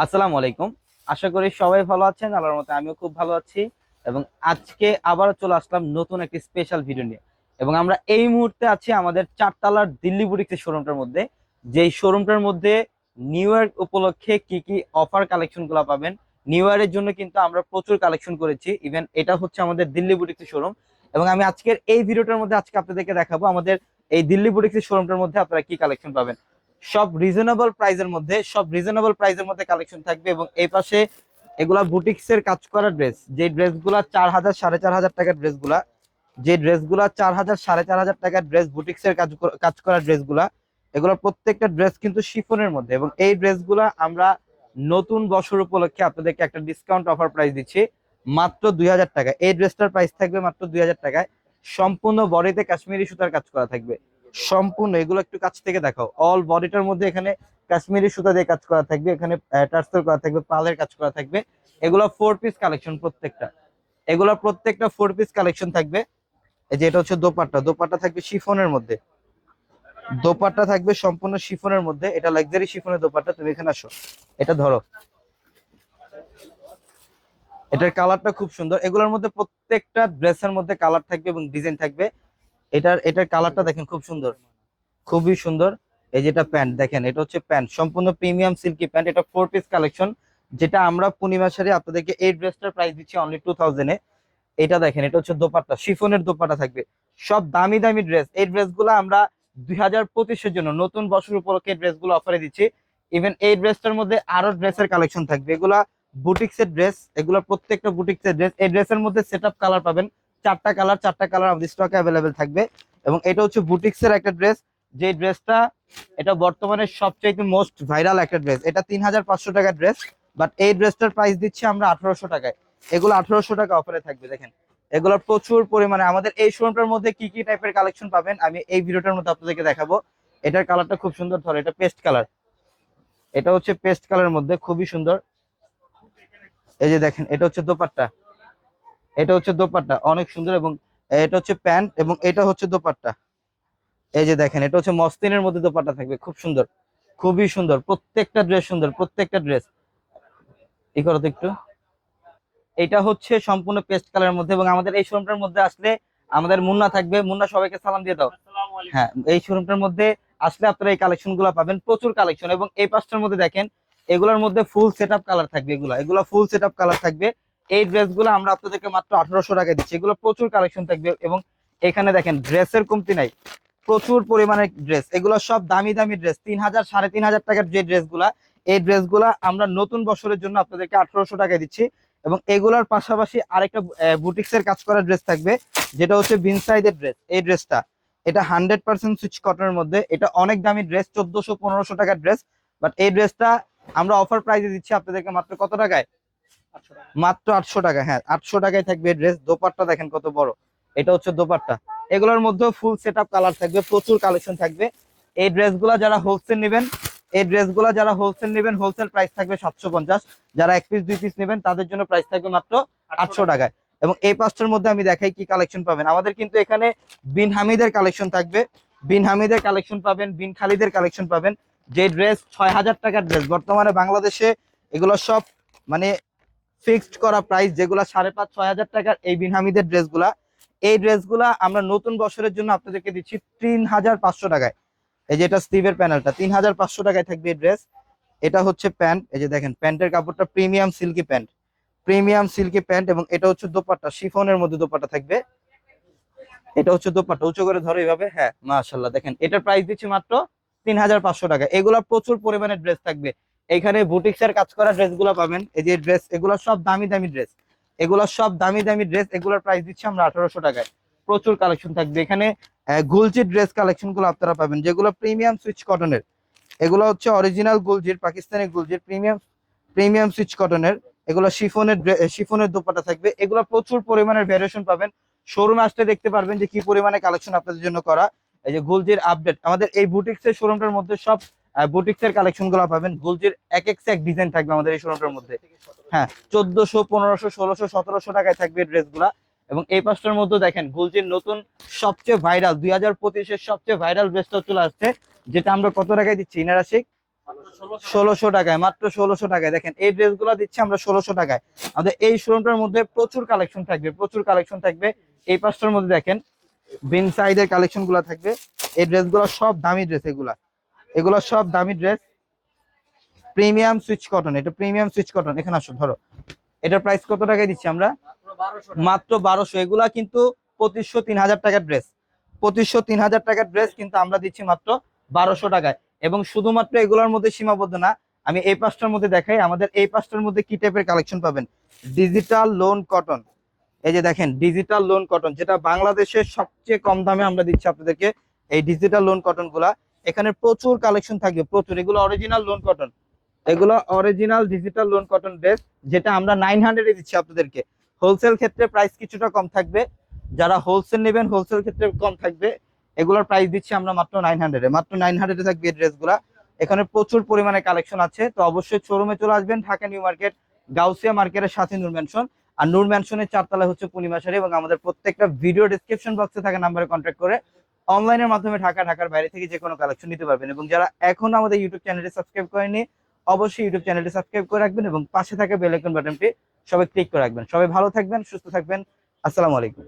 আসসালামু আলাইকুম। আশা করি সবাই ভালো আছেন, আল্লাহর মতে আমিও খুব ভালো আছি এবং আজকে আবারও চলে আসলাম নতুন একটি স্পেশাল ভিডিও নিয়ে। এবং আমরা এই মুহূর্তে আছি আমাদের চারতলার দিল্লি বুটিক্সের শোরুমটার মধ্যে। যেই শোরুমটার মধ্যে নিউ ইয়ার উপলক্ষে কি কি অফার কালেকশনগুলো পাবেন নিউ ইয়ারের জন্য কিন্তু আমরা প্রচুর কালেকশন করেছি। ইভেন এটা হচ্ছে আমাদের দিল্লি বুটিক্সের শোরুম এবং আমি আজকের এই ভিডিওটার মধ্যে আজকে আপনাদেরকে দেখাবো আমাদের এই দিল্লি বুটিক্সের শোরুমটার মধ্যে আপনারা কি কালেকশন পাবেন। সব রিজনেবল প্রাইসের মধ্যে, সব রিজনেবল প্রাইসের মধ্যে কালেকশন থাকবে এবং এই পাশে এগুলা বুটিক্স এর কাজ করা ড্রেস যে ড্রেসগুলা চার হাজার, সাড়ে চার হাজার টাকার ড্রেসগুলা যে ড্রেসগুলা চার হাজার, সাড়ে চার হাজার টাকার ড্রেস বুটিক্স এর কাজ কাজ করা ড্রেসগুলা এগুলোর প্রত্যেকটা ড্রেস কিন্তু শিফনের মধ্যে এবং এই ড্রেসগুলা আমরা নতুন বছর উপলক্ষে আপনাদেরকে একটা ডিসকাউন্ট অফার প্রাইস দিচ্ছি, মাত্র দুই হাজার টাকা। এই ড্রেসটার প্রাইস থাকবে মাত্র দুই হাজার টাকায়। সম্পূর্ণ বডিতে কাশ্মীরি সুতার কাজ করা থাকবে। সম্পূর্ণ, এগুলো একটু কাছ থেকে দেখাও। অল বডিটার মধ্যে এখানে কাশ্মীরি সুতা দিয়ে কাজ করা থাকবে, এখানে টার্সেল করা থাকবে, পালের কাজ করা থাকবে। এগুলো ফোর পিস কালেকশন প্রত্যেকটা। এগুলো প্রত্যেকটা ফোর পিস কালেকশন থাকবে। এই যে এটা হচ্ছে দোপাট্টা। দোপাট্টা থাকবে শিফনের মধ্যে। দোপাট্টা থাকবে সম্পূর্ণ শিফনের মধ্যে। এটা লাক্সারি শিফনের দোপাট্টা, তুমি এখানে আসো। এটা ধরো। এটার কালারটা খুব সুন্দর। এগুলোর মধ্যে প্রত্যেকটা ড্রেসের মধ্যে কালার থাকবে এবং ডিজাইন থাকবে। এটার এটার কালারটা দেখেন খুব সুন্দর। খুবই সুন্দর। এই যেটা প্যান্ট, দেখেন, এটা হচ্ছে প্যান্ট। সম্পূর্ণ প্রিমিয়াম সিল্কি প্যান্ট। এটা ফোর পিস কালেকশন যেটা আমরা পূর্ণিমা শাড়ি আপনাদেরকে এই ড্রেসটার প্রাইস দিচ্ছি অনলি টু থাউজেন্ডে এটা দেখেন, এটা হচ্ছে দোপাট্টা, শিফনের দোপাট্টা থাকবে। সব দামি দামি ড্রেস এই ড্রেসগুলো আমরা দুই হাজার পঁচিশের জন্য নতুন বছর উপলক্ষে ড্রেসগুলো অফারে দিচ্ছি। ইভেন এই ড্রেসটার মধ্যে আরও ড্রেসের কালেকশন থাকবে। এগুলা বুটিক্সের ড্রেস এগুলো প্রত্যেকটা বুটিক্সের ড্রেস এই ড্রেসের মধ্যে সেট কালার পাবেন। চারটা কালার চারটা কালার আমাদের স্টকে অ্যাভেলেবেল থাকবে। এবং এটা হচ্ছে বুটিক্সের একটা ড্রেস যে ড্রেসটা এটা বর্তমানে সবচেয়ে মোস্ট ভাইরাল একটা ড্রেস এটা তিন হাজার পাঁচশো টাকার ড্রেস বাট এই ড্রেসটার প্রাইস দিচ্ছি আমরা আঠারোশো টাকায়। এগুলো আঠারোশো টাকা অফারে থাকবে, দেখেন। এগুলো প্রচুর পরিমাণে আমাদের এই শোরুমটার মধ্যে কি কি টাইপের কালেকশন পাবেন, আমি এই ভিডিওটার মধ্যে আপনাদেরকে দেখাবো। এটার কালারটা খুব সুন্দর, ধরো, এটা পেস্ট কালার এটা হচ্ছে পেস্ট কালারের মধ্যে, খুবই সুন্দর। এই যে দেখেন, এটা হচ্ছে দোপাট্টা। এটা হচ্ছে দোপাট্টা অনেক সুন্দর এবং এটা হচ্ছে প্যান্ট এবং এটা হচ্ছে দোপাট্টা। এই যে দেখেন এটা হচ্ছে মস্তিনের মধ্যে দোপাট্টা থাকবে খুব সুন্দর খুবই সুন্দর প্রত্যেকটা ড্রেস সুন্দর প্রত্যেকটা ড্রেস ই করো তো একটু। এটা হচ্ছে সম্পূর্ণ পেস্ট কালারের মধ্যে এবং আমাদের এই শোরুমটার মধ্যে আসলে আমাদের মুন্না থাকবে। মুন্না সবাইকে সালাম দিয়ে দাও। হ্যাঁ এই শোরুমটার মধ্যে আসলে আপনারা এই কালেকশনগুলো পাবেন প্রচুর কালেকশন এবং এই পাঁচটার মধ্যে দেখেন এগুলোর মধ্যে ফুল সেট আপ কালার থাকবে এগুলো। এগুলো ফুল সেট আপ কালার থাকবে। এই ড্রেসগুলো আমরা আপনাদেরকে মাত্র আঠারোশো টাকা দিচ্ছি। এগুলো প্রচুর কালেকশন থাকবে এবং এখানে দেখেন ড্রেসের কমতি নাই। প্রচুর পরিমাণে ড্রেস এগুলো সব দামি দামি ড্রেস তিন হাজার, সাড়ে তিন হাজার টাকার যে ড্রেসগুলা এই ড্রেসগুলা আমরা নতুন বছরের জন্য আপনাদেরকে আঠারোশো টাকায় দিচ্ছি। এবং এগুলার পাশাপাশি আরেকটা বুটিক্স এর কাজ করা ড্রেস থাকবে, যেটা হচ্ছে বিনসাইডের ড্রেস এই ড্রেসটা এটা হান্ড্রেড পার্সেন্ট সুইচ কটনের মধ্যে। এটা অনেক দামি ড্রেস চোদ্দশো, পনেরোশো টাকার ড্রেস বাট এই ড্রেসটা আমরা অফার প্রাইসে দিচ্ছি আপনাদেরকে মাত্র কত টাকায়? মাত্র আটশো টাকা হ্যাঁ আটশো টাকায় থাকবে ড্রেস দোপাট্টা দেখেন কত বড়। এটা হচ্ছে দোপাট্টা। এগুলোর মধ্যে ফুল সেট কালার থাকবে প্রচুর কালেকশন থাকবে। এই ড্রেসগুলো যারা হোলসেল নেবেন এই ড্রেসগুলো যারা হোলসেল নেবেন হোলসেল প্রাইস থাকবে সাতশো পঞ্চাশ। যারা এক পিস দুই পিস নেবেন তাদের জন্য প্রাইস থাকবে মাত্র আটশো টাকায়। এবং এই পাঁচটার মধ্যে আমি দেখাই কি কালেকশন পাবেন। আমাদের কিন্তু এখানে বিন হামিদের কালেকশন থাকবে। বিন হামিদের কালেকশন পাবেন বিন খালিদের কালেকশন পাবেন। যে ড্রেস ছয় হাজার টাকার ড্রেস বর্তমানে বাংলাদেশে এগুলো সব মানে ফিক্সড করা প্রাইস যেগুলো সাড়ে পাঁচ, ছয় হাজার টাকার এই বিন হামিদের ড্রেসগুলা, এই ড্রেসগুলা আমরা নতুন বছরের জন্য আপনাদেরকে দিচ্ছি তিন হাজার পাঁচশো টাকায়। এই যে এটা স্টিভের প্যানেলটা তিন হাজার পাঁচশো টাকায় থাকবে এই ড্রেস এটা হচ্ছে প্যান্ট, এই যে দেখেন, প্যান্টের কাপড়টা premium silky pant premium silky pant এবং এটা হচ্ছে দোপাট্টা, শিফনের মধ্যে দোপাট্টা থাকবে। এটা হচ্ছে দোপাট্টা, উঁচু করে ধরো এইভাবে হ্যাঁ মাশাল্লাহ দেখেন, এটার প্রাইস দিচ্ছি মাত্র তিন হাজার পাঁচশো টাকা এগুলা প্রচুর পরিমাণে ড্রেস থাকবে। এখানে বুটিক্স এর কাজ করা ড্রেসগুলো পাবেন। এই যে ড্রেস এগুলো সব দামি দামি ড্রেস এগুলো সব দামি দামি ড্রেস এগুলোর প্রাইস দিচ্ছি আমরা আঠারোশো টাকায়। প্রচুর কালেকশন থাকবে। এখানে গুলজির ড্রেস কালেকশনগুলো আপনারা পাবেন, যেগুলো প্রিমিয়াম সুইচ কটনের এগুলো হচ্ছে অরিজিনাল গুলজির পাকিস্তানি গুলজির প্রিমিয়াম প্রিমিয়াম সুইচ কটনের এগুলো শিফনের শিফনের দোপাটা থাকবে। এগুলো প্রচুর পরিমাণের ভ্যারিয়েশন পাবেন। শোরুমে আসতে দেখতে পারবেন যে কি পরিমাণে কালেকশন আপনাদের জন্য করা। এই যে গুলজির আপডেট আমাদের এই বুটিক্সের শোরুমটার মধ্যে সব বুটিক্স এর কালেকশনগুলো পাবেন। গুলজির এক এক এক ডিজাইন থাকবে আমাদের এই শোরুমটার মধ্যে। হ্যাঁ চোদ্দশো, পনেরোশো, ষোলোশো, সতেরোশো টাকায় থাকবে ড্রেসগুলা। এবং এই পাঁচটার মধ্যে দেখেন, গুলজির নতুন সবচেয়ে ভাইরাল দুই হাজার পঁচিশের সবচেয়ে ভাইরাল ড্রেসটা চলে আসছে, যেটা আমরা কত টাকায় দিচ্ছি ইনারাশিক ষোলোশো টাকায়, মাত্র ষোলোশো টাকায়। দেখেন, এই ড্রেসগুলো দিচ্ছি আমরা ষোলোশো টাকায়। আমাদের এই শোরুমটার মধ্যে প্রচুর কালেকশন থাকবে, প্রচুর কালেকশন থাকবে। এই পাঁচটার মধ্যে দেখেন বিন সাইডের কালেকশনগুলা থাকবে। এই ড্রেসগুলো সব দামি ড্রেস এগুলা। এগুলো সব দামি ড্রেস প্রিমিয়াম সুইচ কটন এটা প্রিমিয়াম সুইচ কটন এখানে আসো ধরো। এটার প্রাইস কত টাকায় দিচ্ছি আমরা? মাত্র বারোশো। এগুলা কিন্তু পঁচিশশো তিন হাজার টাকার ড্রেস পঁচিশশো তিন হাজার টাকার ড্রেস কিন্তু আমরা দিচ্ছি মাত্র বারোশো টাকায়। এবং শুধুমাত্র এগুলোর মধ্যে সীমাবদ্ধ না, আমি এই পাঁচটার মধ্যে দেখাই, আমাদের এই পাঁচটার মধ্যে কি টাইপের কালেকশন পাবেন? ডিজিটাল লোন কটন এই যে দেখেন ডিজিটাল লোন কটন যেটা বাংলাদেশের সবচেয়ে কম দামে আমরা দিচ্ছি আপনাদেরকে, এই ডিজিটাল লোন কটনগুলা। এখানে প্রচুর কালেকশন থাকবে, প্রচুর। এগুলো অরিজিনাল লোন কটন এগুলো original digital lawn cotton dress যেটা আমরা নাইন হান্ড্রেডে দিচ্ছি আপনাদেরকে। হোলসেল ক্ষেত্রে প্রাইস কিছুটা কম থাকবে। যারা হোলসেল নেবেন হোলসেল ক্ষেত্রে কম থাকবে। এগুলোর প্রাইস দিচ্ছি আমরা মাত্র নাইন হান্ড্রেডে মাত্র নাইন হান্ড্রেডে থাকবে এই ড্রেসগুলা এখানে প্রচুর পরিমাণে কালেকশন আছে। তো অবশ্যই শোরুমে চলে আসবেন, ঢাকা নিউ মার্কেট, গাউসিয়া মার্কেটের সাথে নূর ম্যানশন আর নূর ম্যানশনের চারতলা হচ্ছে পূর্ণিমা শাড়ি এবং আমাদের প্রত্যেকটা ভিডিও ডিসক্রিপশন বক্সে থাকা নাম্বারে কন্ট্যাক্ট করে অনলাইনের মাধ্যমে ঢাকা, ঢাকার বাইরে থেকে যে কোনো কালেকশন নিতে পারবেন এবং যারা এখন আমাদের ইউটিউব চ্যানেলটি সাবস্ক্রাইব করেনি অবশ্যই ইউটিউব চ্যানেলটি সাবস্ক্রাইব করে রাখবেন এবং পাশে থাকা বেল আইকন বাটনটি সবাই ক্লিক করে রাখবেন। সবাই ভালো থাকবেন, সুস্থ থাকবেন। আসসালামু আলাইকুম।